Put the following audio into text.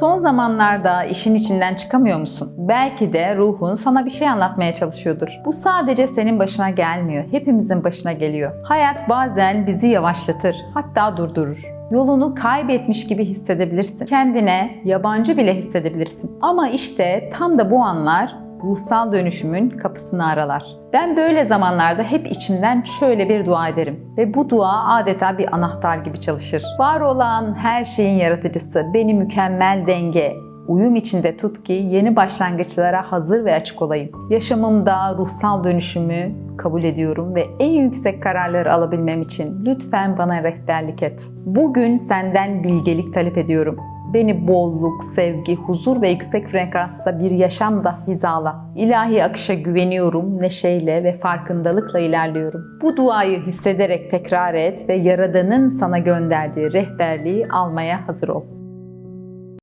Son zamanlarda işin içinden çıkamıyor musun? Belki de ruhun sana bir şey anlatmaya çalışıyordur. Bu sadece senin başına gelmiyor, hepimizin başına geliyor. Hayat bazen bizi yavaşlatır, hatta durdurur. Yolunu kaybetmiş gibi hissedebilirsin. Kendine yabancı bile hissedebilirsin. Ama işte tam da bu anlar ruhsal dönüşümün kapısını aralar. Ben böyle zamanlarda hep içimden şöyle bir dua ederim ve bu dua adeta bir anahtar gibi çalışır. Var olan her şeyin yaratıcısı, beni mükemmel denge, uyum içinde tut ki yeni başlangıçlara hazır ve açık olayım. Yaşamımda ruhsal dönüşümü kabul ediyorum ve en yüksek kararları alabilmem için lütfen bana rehberlik et. Bugün senden bilgelik talep ediyorum. Beni bolluk, sevgi, huzur ve yüksek frekansta bir yaşamda hizala. İlahi akışa güveniyorum, neşeyle ve farkındalıkla ilerliyorum. Bu duayı hissederek tekrar et ve Yaradan'ın sana gönderdiği rehberliği almaya hazır ol.